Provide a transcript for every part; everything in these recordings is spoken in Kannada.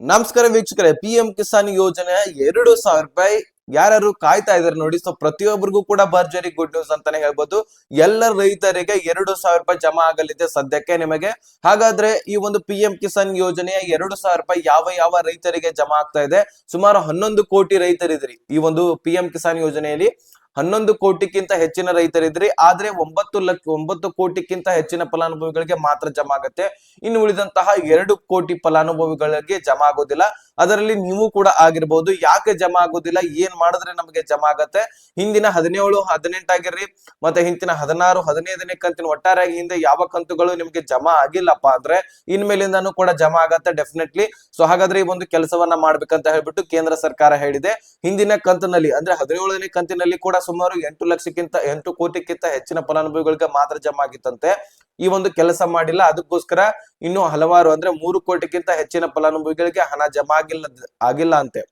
ನಮಸ್ಕಾರ ವೀಕ್ಷಕರೇ ಪಿ ಎಂ ಕಿಸಾನ್ ಯೋಜನೆ ಎರಡು ಸಾವಿರ ರೂಪಾಯಿ ಯಾರು ಕಾಯ್ತಾ ಇದಾರೆ ನೋಡಿ ಸೊ ಪ್ರತಿಯೊಬ್ಬರಿಗೂ ಕೂಡ ಭರ್ಜರಿ ಗುಡ್ ನ್ಯೂಸ್ ಅಂತಾನೆ ಹೇಳ್ಬೋದು. ಎಲ್ಲ ರೈತರಿಗೆ ಎರಡು ಸಾವಿರ ರೂಪಾಯಿ ಜಮಾ ಆಗಲಿದೆ ಸದ್ಯಕ್ಕೆ ನಿಮಗೆ. ಹಾಗಾದ್ರೆ ಈ ಒಂದು ಪಿ ಎಂ ಕಿಸಾನ್ ಯೋಜನೆಯ ಎರಡು ಸಾವಿರ ರೂಪಾಯಿ ಯಾವ ಯಾವ ರೈತರಿಗೆ ಜಮಾ ಆಗ್ತಾ ಇದೆ? ಸುಮಾರು ಹನ್ನೊಂದು ಕೋಟಿ ರೈತರಿದ್ರಿ ಈ ಒಂದು ಪಿ ಎಂ ಕಿಸಾನ್ ಯೋಜನೆಯಲ್ಲಿ. ಹನ್ನೊಂದು ಕೋಟಿಗಿಂತ ಹೆಚ್ಚಿನ ರೈತರಿದ್ರಿ, ಆದ್ರೆ ಒಂಬತ್ತು ಲಕ್ಷ ಒಂಬತ್ತು ಕೋಟಿಗಿಂತ ಹೆಚ್ಚಿನ ಫಲಾನುಭವಿಗಳಿಗೆ ಮಾತ್ರ ಜಮಾ ಆಗುತ್ತೆ ಇನ್ನು ಉಳಿದಂತಹ ಎರಡು ಕೋಟಿ ಫಲಾನುಭವಿಗಳಿಗೆ ಜಮಾ ಆಗೋದಿಲ್ಲ ಅದರಲ್ಲಿ ನೀವು ಕೂಡ ಆಗಿರ್ಬೋದು. ಯಾಕೆ ಜಮಾ ಆಗೋದಿಲ್ಲ ಏನ್ ಮಾಡಿದ್ರೆ ನಮಗೆ ಜಮಾ ಆಗತ್ತೆ ಹಿಂದಿನ ಹದಿನೇಳು ಹದಿನೆಂಟಾಗಿರ್ರಿ ಮತ್ತೆ ಹಿಂದಿನ ಹದಿನಾರು, ಹದಿನೈದನೇ ಕಂತಿನ ಒಟ್ಟಾರೆಯಾಗಿ ಹಿಂದೆ ಯಾವ ಕಂತುಗಳು ನಿಮಗೆ ಜಮಾ ಆಗಿಲ್ಲಪ್ಪ ಅಂದ್ರೆ ಇನ್ಮೇಲಿಂದಾನು ಕೂಡ ಜಮಾ ಆಗತ್ತೆ ಡೆಫಿನೆಟ್ಲಿ ಸೊ ಹಾಗಾದ್ರೆ ಈ ಒಂದು ಕೆಲಸವನ್ನ ಮಾಡ್ಬೇಕಂತ ಹೇಳ್ಬಿಟ್ಟು ಕೇಂದ್ರ ಸರ್ಕಾರ ಹೇಳಿದೆ. ಹಿಂದಿನ ಕಂತಿನಲ್ಲಿ, ಅಂದ್ರೆ ಹದಿನೇಳನೇ ಕಂತಿನಲ್ಲಿ ಕೂಡ ಸುಮಾರು ಎಂಟು ಲಕ್ಷಕ್ಕಿಂತ, ಎಂಟು ಕೋಟಿಗಿಂತ ಹೆಚ್ಚಿನ ಫಲಾನುಭವಿಗಳಿಗೆ ಮಾತ್ರ ಜಮಾ ಆಗಿತ್ತಂತೆ. ಈ ಒಂದು ಕೆಲಸ ಮಾಡಿಲ್ಲ. ಅದಕ್ಕೋಸ್ಕರ ಇನ್ನು ಹಲವಾರು ಅಂದ್ರೆ ಮೂರು ಕೋಟಿಗಿಂತ ಹೆಚ್ಚಿನ ಫಲಾನುಭವಿಗಳಿಗೆ ಹಣ ಜಮಾ ಆಗಿಲ್ಲ ಆಗಿಲ್ಲ ಅಂತೆ.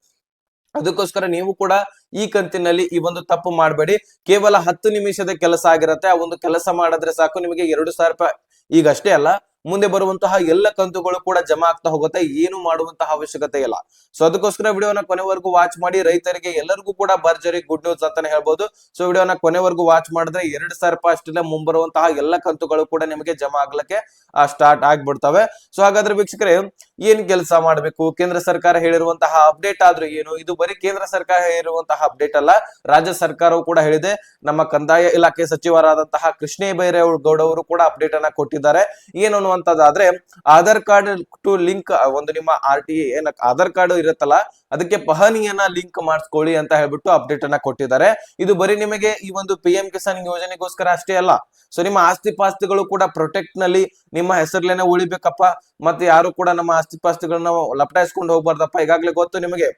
ಅದಕ್ಕೋಸ್ಕರ ನೀವು ಕೂಡ ಈ ಕಂತಿನಲ್ಲಿ ಈ ಒಂದು ತಪ್ಪು ಮಾಡಬೇಡಿ. ಕೇವಲ ಹತ್ತು ನಿಮಿಷದ ಕೆಲಸ ಆಗಿರತ್ತೆ. ಆ ಒಂದು ಕೆಲಸ ಮಾಡಿದ್ರೆ ಸಾಕು. ನಿಮಗೆ ಎರಡು ಸಾವಿರ ರೂಪಾಯಿ ಈಗಷ್ಟೇ ಅಲ್ಲ ಮುಂದೆ ಬರುವಂತಹ ಎಲ್ಲ ಕಂತುಗಳು ಕೂಡ ಜಮಾ ಆಗ್ತಾ ಹೋಗುತ್ತೆ. ಏನು ಮಾಡುವಂತಹ ಅವಶ್ಯಕತೆ ಇಲ್ಲ. ಸೊ ಅದಕ್ಕೋಸ್ಕರ ವಿಡಿಯೋನ ಕೊನೆವರೆಗೂ ವಾಚ್ ಮಾಡಿ, ರೈತರಿಗೆ ಎಲ್ಲರಿಗೂ ಕೂಡ ಭರ್ಜರಿ ಗುಡ್ ನ್ಯೂಸ್ ಅಂತಾನೆ ಹೇಳ್ಬೋದು. ಸೊ ವಿಡಿಯೋನ ಕೊನೆವರೆಗೂ ವಾಚ್ ಮಾಡಿದ್ರೆ ಎರಡ್ ಸಾವಿರ ರೂಪಾಯಿ ಅಷ್ಟೇ ಮುಂಬರುವಂತಹ ಎಲ್ಲ ಕಂತುಗಳು ಕೂಡ ನಿಮಗೆ ಜಮಾ ಆಗ್ಲಿಕ್ಕೆ ಸ್ಟಾರ್ಟ್ ಆಗ್ಬಿಡ್ತವೆ. ಸೊ ಹಾಗಾದ್ರೆ ವೀಕ್ಷಕರೇ, ಏನ್ ಕೆಲಸ ಮಾಡಬೇಕು? ಕೇಂದ್ರ ಸರ್ಕಾರ ಹೇಳಿರುವಂತಹ ಅಪ್ಡೇಟ್ ಆದ್ರೂ ಏನು? ಇದು ಬರೀ ಕೇಂದ್ರ ಸರ್ಕಾರ ಹೇಳಿರುವಂತಹ ಅಪ್ಡೇಟ್ ಅಲ್ಲ. ರಾಜ್ಯ ಸರ್ಕಾರವು ಕೂಡ ಹೇಳಿದೆ. ನಮ್ಮ ಕಂದಾಯ ಇಲಾಖೆ ಸಚಿವರಾದಂತಹ ಕೃಷ್ಣೇ ಬೈರೇಗೌಡ ಅವರು ಕೂಡ ಅಪ್ಡೇಟ್ ಅನ್ನ ಕೊಟ್ಟಿದ್ದಾರೆ. ಏನು ಅನ್ನುವಂಥದ್ದಾದ್ರೆ ಆಧಾರ್ ಕಾರ್ಡ್ ಟು ಲಿಂಕ್ ಒಂದು ನಿಮ್ಮ ಆರ್ ಟಿ ಏನ ಆಧಾರ್ ಕಾರ್ಡ್ ಇರುತ್ತಲ್ಲ, ಅದಕ್ಕೆ ಪಹನಿಯನ್ನ ಲಿಂಕ್ ಮಾಡಿಸ್ಕೊಳ್ಳಿ ಅಂತ ಹೇಳ್ಬಿಟ್ಟು ಅಪ್ಡೇಟ್ ಅನ್ನ ಕೊಟ್ಟಿದ್ದಾರೆ. ಇದು ಬರೀ ನಿಮಗೆ ಈ ಒಂದು ಪಿ ಎಂ ಕಿಸಾನ್ ಯೋಜನೆಗೋಸ್ಕರ ಅಷ್ಟೇ ಅಲ್ಲ, ಸೊ ನಿಮ್ಮ ಆಸ್ತಿ ಪಾಸ್ತಿಗಳು ಕೂಡ ಪ್ರೊಟೆಕ್ಟ್ನಲ್ಲಿ ನಿಮ್ಮ ಹೆಸರ್ಲೇನೆ ಉಳಿಬೇಕಪ್ಪ, ಮತ್ತೆ ಯಾರು ಕೂಡ ನಮ್ಮ ಆಸ್ತಿ ಪಾಸ್ತಿಗಳನ್ನ ಲಪಟಾಯಿಸ್ಕೊಂಡು ಹೋಗ್ಬಾರ್ದಪ್ಪ. ಈಗಾಗಲೇ ಗೊತ್ತು ನಿಮಗೆ,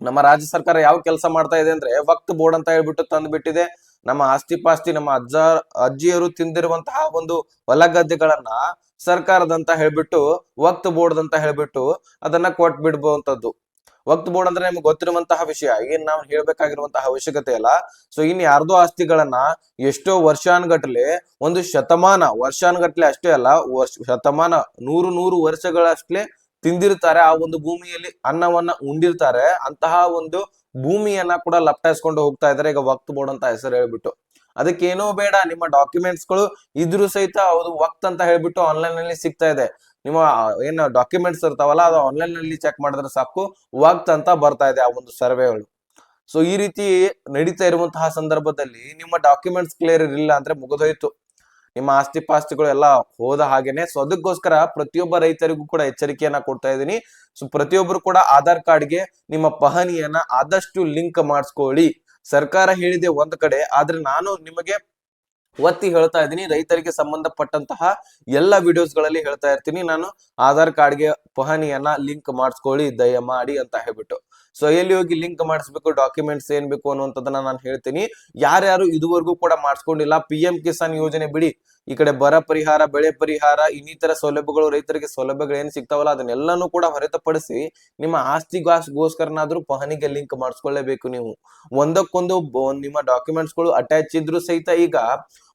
ನಮ್ಮ ರಾಜ್ಯ ಸರ್ಕಾರ ಯಾವ ಕೆಲಸ ಮಾಡ್ತಾ ಇದೆ ಅಂದ್ರೆ ವಕ್ತ್ ಬೋರ್ಡ್ ಅಂತ ಹೇಳ್ಬಿಟ್ಟು ತಂದು ಬಿಟ್ಟಿದೆ ನಮ್ಮ ಆಸ್ತಿ ಪಾಸ್ತಿ ನಮ್ಮ ಅಜ್ಜ, ಅಜ್ಜಿಯರು ತಿಂದಿರುವಂತಹ ಒಂದು ಹೊಲ ಗದ್ದೆಗಳನ್ನ ಸರ್ಕಾರದಂತ ಹೇಳ್ಬಿಟ್ಟು, ವಕ್ತ್ ಬೋರ್ಡ್ ಅಂತ ಹೇಳ್ಬಿಟ್ಟು ಅದನ್ನ ಕೊಟ್ ಬಿಡ್ಬೋಂತದ್ದು. ವಕ್ತ್ ಬೋರ್ಡ್ ಅಂದ್ರೆ ನಿಮ್ಗೆ ಗೊತ್ತಿರುವಂತಹ ವಿಷಯ. ಏನ್ ನಾವು ಹೇಳ್ಬೇಕಾಗಿರುವಂತಹ ಅವಶ್ಯಕತೆ ಇಲ್ಲ ಸೊ ಇನ್ ಯಾರ್ದೋ ಆಸ್ತಿಗಳನ್ನ ಎಷ್ಟೋ ವರ್ಷಾನ್ಗಟ್ಲೆ, ಒಂದು ಶತಮಾನ, ವರ್ಷಾನ್ಗಟ್ಲೆ ಅಷ್ಟೇ ಅಲ್ಲ, ವರ್ಷ, ಶತಮಾನ, ನೂರು ನೂರು ವರ್ಷಗಳಷ್ಟೇ ತಿಂದಿರ್ತಾರೆ, ಆ ಒಂದು ಭೂಮಿಯಲ್ಲಿ ಅನ್ನವನ್ನ ಉಂಡಿರ್ತಾರೆ, ಅಂತಹ ಒಂದು ಭೂಮಿಯನ್ನ ಕೂಡ ಲಪ್ಟಾಯಿಸ್ಕೊಂಡು ಹೋಗ್ತಾ ಇದಾರೆ ಈಗ ವಕ್ತ್ ಬೋರ್ಡ್ ಅಂತ ಹೆಸರು ಹೇಳ್ಬಿಟ್ಟು. ಅದಕ್ಕೇನೋ ಬೇಡ, ನಿಮ್ಮ ಡಾಕ್ಯುಮೆಂಟ್ಸ್ಗಳು ಇದ್ರು ಸಹಿತ ಅದು ವಕ್ತ್ ಅಂತ ಹೇಳ್ಬಿಟ್ಟು ಆನ್ಲೈನ್ನಲ್ಲಿ ಸಿಗ್ತಾ ಇದೆ. ನಿಮ್ಮ ಏನ್ ಡಾಕ್ಯುಮೆಂಟ್ಸ್ ಇರ್ತಾವಲ್ಲ, ಅದು ಆನ್ಲೈನ್ನಲ್ಲಿ ಚೆಕ್ ಮಾಡಿದ್ರೆ ಸಾಕು, ವಕ್ತ್ ಅಂತ ಬರ್ತಾ ಇದೆ ಆ ಒಂದು ಸರ್ವೆಗಳು ಸೊ ಈ ರೀತಿ ನಡೀತಾ ಇರುವಂತಹ ಸಂದರ್ಭದಲ್ಲಿ ನಿಮ್ಮ ಡಾಕ್ಯುಮೆಂಟ್ಸ್ ಕ್ಲಿಯರ್ ಇರಲಿಲ್ಲ ಅಂದ್ರೆ ಮುಗಿದೋಯ್ತು. ನಿಮ್ಮ ಆಸ್ತಿ ಪಾಸ್ತಿಗಳು ಎಲ್ಲ ಹೋದ ಹಾಗೇನೆ. ಸೊ ಅದಕ್ಕೋಸ್ಕರ ಪ್ರತಿಯೊಬ್ಬ ರೈತರಿಗೂ ಕೂಡ ಎಚ್ಚರಿಕೆಯನ್ನ ಕೊಡ್ತಾ ಇದ್ದೀನಿ. ಸೊ ಪ್ರತಿಯೊಬ್ಬರು ಕೂಡ ಆಧಾರ್ ಕಾರ್ಡ್ಗೆ ನಿಮ್ಮ ಪಹಣಿಯನ್ನ ಆದಷ್ಟು ಲಿಂಕ್ ಮಾಡಿಸ್ಕೊಳ್ಳಿ. ಸರ್ಕಾರ ಹೇಳಿದೆ ಒಂದ್ ಕಡೆ, ಆದ್ರೆ ನಾನು ನಿಮಗೆ ಒತ್ತಿ ಹೇಳ್ತಾ ಇದ್ದೀನಿ. ರೈತರಿಗೆ ಸಂಬಂಧಪಟ್ಟಂತಹ ಎಲ್ಲ ವಿಡಿಯೋಸ್ಗಳಲ್ಲಿ ಹೇಳ್ತಾ ಇರ್ತೀನಿ. ನಾನು ಆಧಾರ್ ಕಾರ್ಡ್ಗೆ ಪಹಣಿಯನ್ನ ಲಿಂಕ್ ಮಾಡಿಸ್ಕೊಳ್ಳಿ, ದಯಮಾಡಿ ಅಂತ ಹೇಳ್ಬಿಟ್ಟು. ಸೊ ಎಲ್ಲಿ ಹೋಗಿ ಲಿಂಕ್ ಮಾಡಿಸ್ಬೇಕು ಡಾಕ್ಯುಮೆಂಟ್ಸ್ ಏನ್ ಬೇಕು ಅನ್ನುವಂಥದ್ದನ್ನ ನಾನು ಹೇಳ್ತೀನಿ. ಯಾರ್ಯಾರು ಇದುವರೆಗೂ ಕೂಡ ಮಾಡಿಸ್ಕೊಂಡಿಲ್ಲ ಪಿ ಎಂ ಕಿಸಾನ್ ಯೋಜನೆ ಬಿಡಿ. ಈ ಕಡೆ ಬರ ಪರಿಹಾರ, ಬೆಳೆ ಪರಿಹಾರ, ಇನ್ನಿತರ ಸೌಲಭ್ಯಗಳು, ರೈತರಿಗೆ ಸೌಲಭ್ಯಗಳು ಏನ್ ಸಿಗ್ತಾವಲ್ಲ, ಅದನ್ನೆಲ್ಲಾನು ಕೂಡ ಹೊರತುಪಡಿಸಿ ನಿಮ್ಮ ಆಸ್ತಿ ಆಸ್ತಿಗೋಸ್ಕರನಾದ್ರೂ ಪಹಣಿಗೆ ಲಿಂಕ್ ಮಾಡಿಸ್ಕೊಳ್ಳೇಬೇಕು ನೀವು. ಒಂದಕ್ಕೊಂದು ನಿಮ್ಮ ಡಾಕ್ಯುಮೆಂಟ್ಸ್ಗಳು ಅಟ್ಯಾಚ್ ಇದ್ರು ಸಹಿತ ಈಗ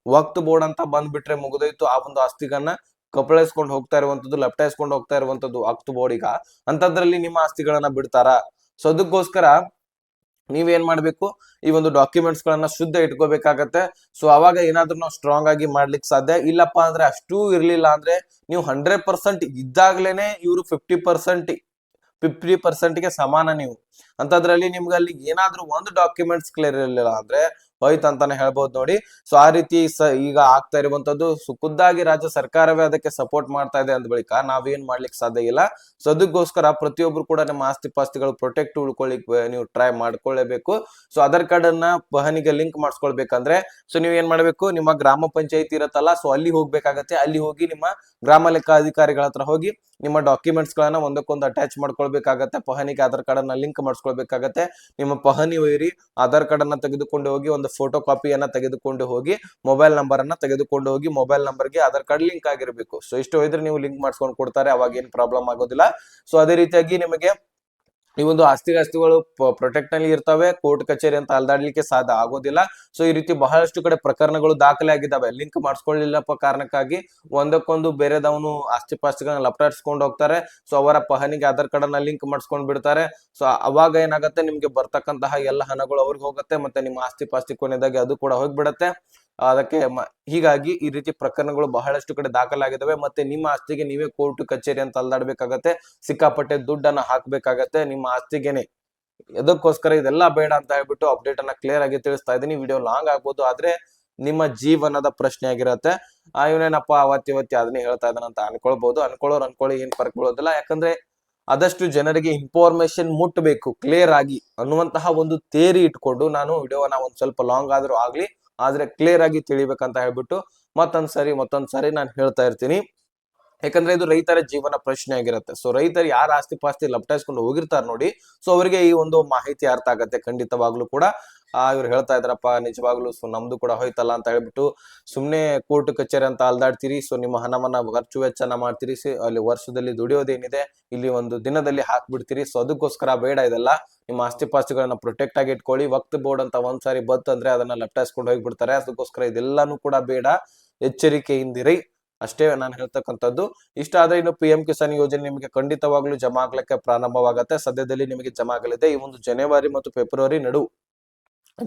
ವಕ್ತ್ ಬೋರ್ಡ್ ಅಂತ ಬಂದ್ಬಿಟ್ರೆ ಮುಗಿದೋಯ್ತು. ಆ ಒಂದು ಆಸ್ತಿಗಳನ್ನ ಕಪಳಿಸ್ಕೊಂಡು ಹೋಗ್ತಾ ಇರುವಂತದ್ದು ಲಪ್ಟಾಯಿಸ್ಕೊಂಡು ಹೋಗ್ತಾ ಇರುವಂತದ್ದು ವಕ್ತ್ ಬೋರ್ಡ್ ಈಗ. ಅಂತದ್ರಲ್ಲಿ ನಿಮ್ಮ ಆಸ್ತಿಗಳನ್ನ ಬಿಡ್ತಾರ? ಸೊ ಅದಕ್ಕೋಸ್ಕರ ನೀವೇನ್ ಮಾಡ್ಬೇಕು? ಈ ಒಂದು ಡಾಕ್ಯುಮೆಂಟ್ಸ್ ಗಳನ್ನ ಶುದ್ಧ ಇಟ್ಕೋಬೇಕಾಗತ್ತೆ. ಸೊ ಅವಾಗ ಏನಾದ್ರೂ ನಾವು ಸ್ಟ್ರಾಂಗ್ ಆಗಿ ಮಾಡ್ಲಿಕ್ಕೆ ಸಾಧ್ಯ. ಇಲ್ಲಪ್ಪ ಅಂದ್ರೆ ಅಷ್ಟು ಇರ್ಲಿಲ್ಲ ಅಂದ್ರೆ ನೀವು ಹಂಡ್ರೆಡ್ ಪರ್ಸೆಂಟ್ ಇದ್ದಾಗ್ಲೇನೆ ಇವರು ಫಿಫ್ಟಿ ಪರ್ಸೆಂಟ್ ಫಿಫ್ಟಿ ಪರ್ಸೆಂಟ್ಗೆ ಸಮಾನ ನೀವು. ಅಂತದ್ರಲ್ಲಿ ನಿಮ್ಗೆ ಅಲ್ಲಿ ಏನಾದ್ರೂ ಒಂದು ಡಾಕ್ಯುಮೆಂಟ್ಸ್ ಕ್ಲಿಯರ್ ಇರಲಿಲ್ಲ ಅಂದ್ರೆ ಹೋಯ್ತು ಅಂತಾನೆ ಹೇಳ್ಬೋದು ನೋಡಿ. ಸೊ ಆ ರೀತಿ ಈಗ ಆಗ್ತಾ ಇರುವಂತದ್ದು ಖುದ್ದಾಗಿ ರಾಜ್ಯ ಸರ್ಕಾರವೇ ಅದಕ್ಕೆ ಸಪೋರ್ಟ್ ಮಾಡ್ತಾ ಇದೆ ಅಂದ ಬಳಿಕ ನಾವೇನ್ ಮಾಡ್ಲಿಕ್ಕೆ ಸಾಧ್ಯ ಇಲ್ಲ. ಸೊ ಅದಕ್ಕೋಸ್ಕರ ಪ್ರತಿಯೊಬ್ರು ಕೂಡ ನಿಮ್ಮ ಆಸ್ತಿ ಪಾಸ್ತಿಗಳು ಪ್ರೊಟೆಕ್ಟ್ ಉಳ್ಕೊಳ್ಳಿಕ್ ನೀವು ಟ್ರೈ ಮಾಡ್ಕೊಳ್ಳೇಬೇಕು. ಸೊ ಆಧಾರ್ ಕಾರ್ಡ್ ಅನ್ನ ಬಹನಿಗೆ ಲಿಂಕ್ ಮಾಡಿಸ್ಕೊಳ್ಬೇಕಂದ್ರೆ ಸೊ ನೀವ್ ಏನ್ ಮಾಡ್ಬೇಕು? ನಿಮ್ಮ ಗ್ರಾಮ ಪಂಚಾಯತಿ ಇರತ್ತಲ್ಲ ಸೊ ಅಲ್ಲಿ ಹೋಗ್ಬೇಕಾಗತ್ತೆ. ಅಲ್ಲಿ ಹೋಗಿ ನಿಮ್ಮ ಗ್ರಾಮ ಲೆಕ್ಕಾಧಿಕಾರಿಗಳ ಹತ್ರ ಹೋಗಿ ನಿಮ್ಮ ಡಾಕ್ಯುಮೆಂಟ್ಸ್ ಗಳನ್ನ ಒಂದಕ್ಕೊಂದು ಅಟ್ಯಾಚ್ ಮಾಡ್ಕೊಳ್ಬೇಕಾಗತ್ತೆ. ಪಹನಿಗೆ ಆಧಾರ್ ಕಾರ್ಡ್ ಅನ್ನ ಲಿಂಕ್ ಮಾಡಿಸ್ಕೊಳ್ಬೇಕಾಗತ್ತೆ ನಿಮ್ಮ ಪಹನಿ ಒಯ್ಯಿರಿ ಆಧಾರ್ ಕಾರ್ಡ್ ಅನ್ನ ತೆಗೆದುಕೊಂಡು ಹೋಗಿ, ಒಂದು ಫೋಟೋ ಕಾಪಿಯನ್ನ ತೆಗೆದುಕೊಂಡು ಹೋಗಿ ಮೊಬೈಲ್ ನಂಬರ್ ಅನ್ನ ತೆಗೆದುಕೊಂಡು ಹೋಗಿ ಮೊಬೈಲ್ ನಂಬರ್ಗೆ ಆಧಾರ್ ಕಾರ್ಡ್ ಲಿಂಕ್ ಆಗಿರಬೇಕು. ಸೊ ಇಷ್ಟು ಹೋಯ್ದ್ರೆ ನೀವು ಲಿಂಕ್ ಮಾಡ್ಸ್ಕೊಂಡು ಕೊಡ್ತಾರೆ, ಅವಾಗ ಏನ್ ಪ್ರಾಬ್ಲಮ್ ಆಗೋದಿಲ್ಲ. ಸೊ ಅದೇ ರೀತಿಯಾಗಿ ನಿಮಗೆ ಈ ಒಂದು ಆಸ್ತಿ ಆಸ್ತಿಗಳು ಪ್ರೊಟೆಕ್ಟ್ನಲ್ಲಿ ಇರ್ತವೆ ಕೋರ್ಟ್ ಕಚೇರಿ ಅಂತ ಅಲ್ದಾಡ್ಲಿಕ್ಕೆ ಸಾಧ್ಯ ಆಗೋದಿಲ್ಲ. ಸೊ ಈ ರೀತಿ ಬಹಳಷ್ಟು ಕಡೆ ಪ್ರಕರಣಗಳು ದಾಖಲೆ ಆಗಿದ್ದಾವೆ. ಲಿಂಕ್ ಮಾಡಿಸ್ಕೊಳ್ಳಿಲ್ಲಪ್ಪ ಕಾರಣಕ್ಕಾಗಿ. ಒಂದಕ್ಕೊಂದು ಬೇರೆದವನು ಆಸ್ತಿ ಪಾಸ್ತಿಗಳನ್ನ ಲಪಟಾಡ್ಸ್ಕೊಂಡು ಹೋಗ್ತಾರೆ. ಸೊ ಅವರ ಪಹನಿಗೆ ಆಧಾರ್ ಕಾರ್ಡ್ ಅನ್ನ ಲಿಂಕ್ ಮಾಡಿಸ್ಕೊಂಡ್ ಬಿಡ್ತಾರೆ. ಸೊ ಅವಾಗ ಏನಾಗುತ್ತೆ? ನಿಮ್ಗೆ ಬರ್ತಕ್ಕಂತಹ ಎಲ್ಲ ಹಣಗಳು ಅವ್ರಿಗೆ ಹೋಗುತ್ತೆ, ಮತ್ತೆ ನಿಮ್ಮ ಆಸ್ತಿ ಪಾಸ್ತಿ ಕೊನೆದಾಗಿ ಅದು ಕೂಡ ಹೋಗ್ಬಿಡತ್ತೆ. ಅದಕ್ಕೆ ಹೀಗಾಗಿ ಈ ರೀತಿ ಪ್ರಕರಣಗಳು ಬಹಳಷ್ಟು ಕಡೆ ದಾಖಲಾಗಿದ್ದಾವೆ ಮತ್ತೆ ನಿಮ್ಮ ಆಸ್ತಿಗೆ ನೀವೇ ಕೋರ್ಟ್, ಕಚೇರಿ ಅಂತ ಅಲ್ದಾಡ್ಬೇಕಾಗತ್ತೆ. ಸಿಕ್ಕಾಪಟ್ಟೆ ದುಡ್ಡನ್ನ ಹಾಕ್ಬೇಕಾಗತ್ತೆ. ನಿಮ್ಮ ಆಸ್ತಿಗೆನೆ ಅದಕ್ಕೋಸ್ಕರ ಇದೆಲ್ಲ ಬೇಡ ಅಂತ ಹೇಳ್ಬಿಟ್ಟು ಅಪ್ಡೇಟ್ ಅನ್ನ ಕ್ಲಿಯರ್ ಆಗಿ ತಿಳಿಸ್ತಾ ಇದ್ದೀನಿ. ವಿಡಿಯೋ ಲಾಂಗ್ ಆಗ್ಬೋದು, ಆದ್ರೆ ನಿಮ್ಮ ಜೀವನದ ಪ್ರಶ್ನೆ ಆಗಿರತ್ತೆ. ಆ, ಇವನೇನಪ್ಪ ಅವತ್ತಿ ಅವತ್ತಿ ಅದನ್ನೇ ಹೇಳ್ತಾ ಇದ್ದಾನೆ ಅಂತ ಅನ್ಕೊಳ್ಬಹುದು ಅನ್ಕೊಳ್ಳೋರು ಅನ್ಕೊಳ್ಳಿ, ಏನ್ ಫರ್ಕ್ ಬೀಳೋದಿಲ್ಲ ಯಾಕಂದ್ರೆ ಆದಷ್ಟು ಜನರಿಗೆ ಇನ್ಫಾರ್ಮೇಶನ್ ಮುಟ್ಟಬೇಕು ಕ್ಲಿಯರ್ ಆಗಿ ಅನ್ನುವಂತಹ ಒಂದು ಥೇರಿ ಇಟ್ಕೊಂಡು ನಾನು ವಿಡಿಯೋನ ಒಂದ್ ಸ್ವಲ್ಪ ಲಾಂಗ್ ಆದ್ರೂ ಆಗ್ಲಿ ಆದ್ರೆ ಕ್ಲಿಯರ್ ಆಗಿ ತಿಳಿಬೇಕಂತ ಹೇಳ್ಬಿಟ್ಟು ಮತ್ತೊಂದ್ ಸರಿ ಮತ್ತೊಂದ್ ಸರಿ ನಾನು ಹೇಳ್ತಾ ಇರ್ತೀನಿ. ಯಾಕಂದ್ರೆ ಇದು ರೈತರ ಜೀವನ ಪ್ರಶ್ನೆ ಆಗಿರುತ್ತೆ. ಸೊ ರೈತರು ಯಾರ ಆಸ್ತಿ ಪಾಸ್ತಿ ಲಪಟಾಯಿಸ್ಕೊಂಡು ಹೋಗಿರ್ತಾರೆ ನೋಡಿ. ಸೊ ಅವರಿಗೆ ಈ ಒಂದು ಮಾಹಿತಿ ಅರ್ಥ ಆಗತ್ತೆ ಖಂಡಿತವಾಗ್ಲೂ ಕೂಡ. ಆ, ಇವ್ರು ಹೇಳ್ತಾ ಇದ್ರಪ್ಪ ನಿಜವಾಗ್ಲೂ ಸೊ ನಮ್ದು ಕೂಡ ಹೋಯ್ತಲ್ಲ ಅಂತ ಹೇಳ್ಬಿಟ್ಟು ಸುಮ್ನೆ ಕೋರ್ಟ್ ಕಚೇರಿ ಅಂತ ಅಲ್ದಾಡ್ತೀರಿ ಸೊ ನಿಮ್ಮ ಹಣವನ್ನ ಖರ್ಚು ವೆಚ್ಚನ ಮಾಡ್ತೀರಿ ಅಲ್ಲಿ ವರ್ಷದಲ್ಲಿ ದುಡಿಯೋದೇನಿದೆ, ಇಲ್ಲಿ ಒಂದು ದಿನದಲ್ಲಿ ಹಾಕ್ಬಿಡ್ತೀರಿ ಸೊ ಅದಕ್ಕೋಸ್ಕರ ಬೇಡ ಇದೆಲ್ಲ. ನಿಮ್ಮ ಆಸ್ತಿ ಪಾಸ್ತಿಗಳನ್ನ ಪ್ರೊಟೆಕ್ಟ್ ಆಗಿ ಇಟ್ಕೊಳ್ಳಿ, ವಕ್ತ್ ಬೋರ್ಡ್ ಅಂತ ಒಂದ್ಸಾರಿ ಅಂದ್ರೆ ಅದನ್ನ ಲಪ್ಟಾಯಿಸ್ಕೊಂಡು ಹೋಗ್ಬಿಡ್ತಾರೆ, ಅದಕ್ಕೋಸ್ಕರ ಇದೆಲ್ಲಾನು ಕೂಡ ಬೇಡ. ಎಚ್ಚರಿಕೆಯಿಂದಿರಿ. ಅಷ್ಟೇ ನಾನು ಹೇಳ್ತಕ್ಕಂಥದ್ದು. ಇಷ್ಟ ಆದ್ರೆ ಇನ್ನು ಪಿ ಎಂ ಕಿಸಾನ್ ಯೋಜನೆ ನಿಮಗೆ ಖಂಡಿತವಾಗ್ಲೂ ಜಮಾ ಆಗ್ಲಿಕ್ಕೆ ಪ್ರಾರಂಭವಾಗತ್ತೆ. ಸದ್ಯದಲ್ಲಿ ನಿಮಗೆ ಜಮಾ ಆಗಲಿದೆ. ಈ ಒಂದು ಜನವರಿ ಮತ್ತು ಫೆಬ್ರವರಿ ನಡು.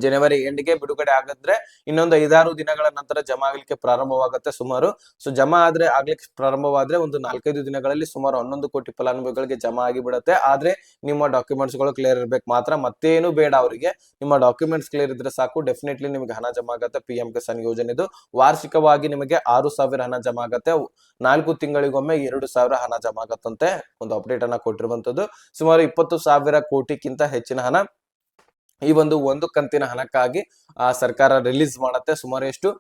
ಜನವರಿ ಎಂಡ್ಗೆ ಬಿಡುಗಡೆ ಆಗದ್ರೆ ಇನ್ನೊಂದು ಐದಾರು ದಿನಗಳ ನಂತರ ಜಮಾ ಆಗ್ಲಿಕ್ಕೆ ಪ್ರಾರಂಭವಾಗುತ್ತೆ ಸುಮಾರು. ಸೊ ಜಮಾ ಆದ್ರೆ ಆಗ್ಲಿಕ್ಕೆ ಪ್ರಾರಂಭವಾದ್ರೆ ಒಂದು ನಾಲ್ಕೈದು ದಿನಗಳಲ್ಲಿ ಸುಮಾರು ಹನ್ನೊಂದು ಕೋಟಿ ಫಲಾನುಭವಿಗಳಿಗೆ ಜಮಾ ಆಗಿ ಬಿಡುತ್ತೆ ಆದ್ರೆ ನಿಮ್ಮ ಡಾಕ್ಯುಮೆಂಟ್ಸ್ಗಳು ಕ್ಲಿಯರ್ ಇರ್ಬೇಕು ಮಾತ್ರ. ಮತ್ತೇನು ಬೇಡ ಅವರಿಗೆ. ನಿಮ್ಮ ಡಾಕ್ಯುಮೆಂಟ್ಸ್ ಕ್ಲಿಯರ್ ಇದ್ರೆ ಸಾಕು. ಡೆಫಿನೆಟ್ಲಿ ನಿಮಗೆ ಹಣ ಜಮಾ ಆಗುತ್ತೆ. ಪಿ ಎಂ ಕಿಸಾನ್ ಯೋಜನೆದು. ವಾರ್ಷಿಕವಾಗಿ ನಿಮಗೆ ಆರು ಸಾವಿರ ಹಣ ಜಮಾ ಆಗುತ್ತೆ. ನಾಲ್ಕು ತಿಂಗಳಿಗೊಮ್ಮೆ ಎರಡು ಸಾವಿರ ಹಣ ಜಮಾ ಆಗತ್ತಂತೆ. ಒಂದು ಅಪ್ಡೇಟ್ ಅನ್ನ ಕೊಟ್ಟಿರುವಂತದ್ದು. ಸುಮಾರು ಇಪ್ಪತ್ತು ಸಾವಿರ ಕೋಟಿಗಿಂತ ಹೆಚ್ಚಿನ ಹಣ ಈ ಒಂದು ಒಂದು ಕಂತಿನ ಹಣಕ್ಕಾಗಿ, ಆ, ಸರ್ಕಾರ ರಿಲೀಸ್ ಮಾಡುತ್ತೆ. ಸುಮಾರು ಎಷ್ಟು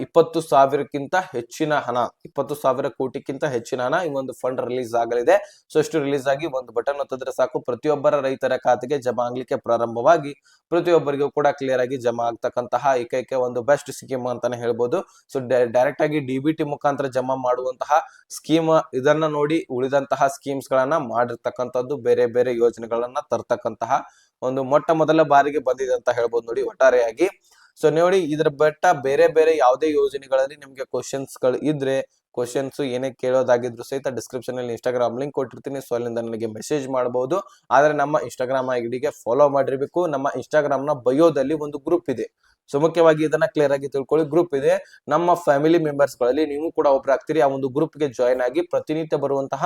ಇಪ್ಪತ್ತು ಸಾವಿರಕ್ಕಿಂತ ಹೆಚ್ಚಿನ ಹಣ, ಇಪ್ಪತ್ತು ಸಾವಿರ ಕೋಟಿಗಿಂತ ಹೆಚ್ಚಿನ ಹಣ ಈ ಒಂದು ಫಂಡ್ ರಿಲೀಸ್ ಆಗಲಿದೆ. ಸೊ ಇಷ್ಟು ರಿಲೀಸ್ ಆಗಿ ಒಂದು ಬಟನ್ ಒತ್ತಿದ್ರೆ ಸಾಕು. ಪ್ರತಿಯೊಬ್ಬರ ರೈತರ ಖಾತೆಗೆ ಜಮಾ ಆಗ್ಲಿಕ್ಕೆ ಪ್ರಾರಂಭವಾಗಿ, ಪ್ರತಿಯೊಬ್ಬರಿಗೂ ಕೂಡ ಕ್ಲಿಯರ್ ಆಗಿ ಜಮಾ ಆಗ್ತಕ್ಕಂತಹ ಏಕೈಕ ಒಂದು ಬೆಸ್ಟ್ ಸ್ಕೀಮ್ ಅಂತಾನೆ ಹೇಳ್ಬೋದು. ಸೊ ಡೈರೆಕ್ಟ್ ಆಗಿ ಡಿ ಬಿ ಟಿ ಮುಖಾಂತರ ಜಮಾ ಮಾಡುವಂತಹ ಸ್ಕೀಮ್ ಇದನ್ನ ನೋಡಿ ಉಳಿದಂತಹ ಸ್ಕೀಮ್ಸ್ ಗಳನ್ನ ಮಾಡಿರ್ತಕ್ಕಂಥದ್ದು ಬೇರೆ ಬೇರೆ ಯೋಜನೆಗಳನ್ನ ತರ್ತಕ್ಕಂತಹ ಒಂದು ಮೊಟ್ಟ ಮೊದಲ ಬಾರಿಗೆ ಬಂದಿದೆ ಅಂತ ಹೇಳ್ಬೋದು ನೋಡಿ ಒಟ್ಟಾರೆಯಾಗಿ. ಸೊ ನೋಡಿ ಇದ್ರ ಬೆಟ್ಟ ಬೇರೆ ಬೇರೆ ಯಾವುದೇ ಯೋಜನೆಗಳಲ್ಲಿ ನಿಮ್ಗೆ ಕ್ವಶನ್ಸ್ಗಳು ಇದ್ರೆ ಕ್ವಶನ್ಸ್ ಏನೇ ಕೇಳೋದಾಗಿದ್ರು ಸಹಿತ ಡಿಸ್ಕ್ರಿಪ್ಷನ್ ಅಲ್ಲಿ ಇನ್ಸ್ಟಾಗ್ರಾಮ್ ಲಿಂಕ್ ಕೊಟ್ಟಿರ್ತೀನಿ. ಸೊ ಅಲ್ಲಿಂದ ನನಗೆ ಮೆಸೇಜ್ ಮಾಡಬಹುದು ಆದ್ರೆ ನಮ್ಮ ಇನ್ಸ್ಟಾಗ್ರಾಮ್ ಐಡಿಗೆ ಫಾಲೋ ಮಾಡಿರ್ಬೇಕು. ನಮ್ಮ ಇನ್ಸ್ಟಾಗ್ರಾಮ್ನ ಬಯೋದಲ್ಲಿ ಒಂದು ಗ್ರೂಪ್ ಇದೆ. ಸೊ ಮುಖ್ಯವಾಗಿ ಇದನ್ನ ಕ್ಲಿಯರ್ ಆಗಿ ತಿಳ್ಕೊಳ್ಳಿ. ಗ್ರೂಪ್ ಇದೆ. ನಮ್ಮ ಫ್ಯಾಮಿಲಿ ಮೆಂಬರ್ಸ್ಗಳಲ್ಲಿ ನೀವು ಕೂಡ ಒಬ್ರಾಗ್ತೀರಿ. ಆ ಒಂದು ಗ್ರೂಪ್ಗೆ ಜಾಯ್ನ್ ಆಗಿ ಪ್ರತಿನಿತ್ಯ ಬರುವಂತಹ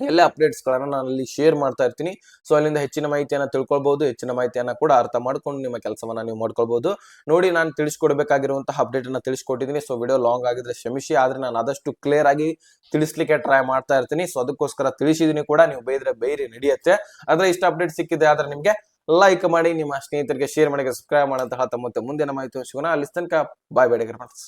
ಎಲ್ಲ ಅಪ್ಡೇಟ್ಸ್ ಗಳನ್ನ ನಾನು ಅಲ್ಲಿ ಶೇರ್ ಮಾಡ್ತಾ ಇರ್ತೀನಿ. ಸೊ ಅಲ್ಲಿಂದ ಹೆಚ್ಚಿನ ಮಾಹಿತಿಯನ್ನು ತಿಳ್ಕೊಳ್ಬಹುದು ಹೆಚ್ಚಿನ ಮಾಹಿತಿಯನ್ನ ಕೂಡ ಅರ್ಥ ಮಾಡ್ಕೊಂಡು ನಿಮ್ಮ ಕೆಲಸವನ್ನ ನೀವು ಮಾಡ್ಕೊಳ್ಬಹುದು ನೋಡಿ ನಾನು ತಿಳಿಸ್ಕೊಡ್ಬೇಕಾಗಿರುವಂತಹ ಅಪ್ಡೇಟ್ ಅನ್ನು ತಿಳಿಸ್ಕೊಟ್ಟಿದ್ದೀನಿ ಸೊ ವಿಡಿಯೋ ಲಾಂಗ್ ಆಗಿದ್ರೆ ಕ್ಷಮಿಸಿ. ಆದ್ರೆ ನಾನು ಆದಷ್ಟು ಕ್ಲಿಯರ್ ಆಗಿ ತಿಳಿಸ್ಲಿಕ್ಕೆ ಟ್ರೈ ಮಾಡ್ತಾ ಇರ್ತೀನಿ. ಸೊ ಅದಕ್ಕೋಸ್ಕರ ತಿಳಿಸಿದೀನಿ ಕೂಡ. ನೀವು ಬೈದ್ರೆ ಬೈರಿ ನಡೆಯುತ್ತೆ. ಆದ್ರೆ ಇಷ್ಟು ಅಪ್ಡೇಟ್ ಸಿಕ್ಕಿದೆ ಆದ್ರೆ ನಿಮಗೆ ಲೈಕ್ ಮಾಡಿ ನಿಮ್ಮ ಸ್ನೇಹಿತರಿಗೆ ಶೇರ್ ಮಾಡಿ ಸಬ್ಸ್ಕ್ರೈಬ್ ಮಾಡಂತ ತಮ್ಮ ಮತ್ತೆ ಮುಂದಿನ ಮಾಹಿತಿ ಸಿಗೋಣ. ಅಲ್ಲಿ ತನಕ ಬಾಯ್ ಬೇಡಿಗೆ ಫ್ರೆಂಡ್ಸ್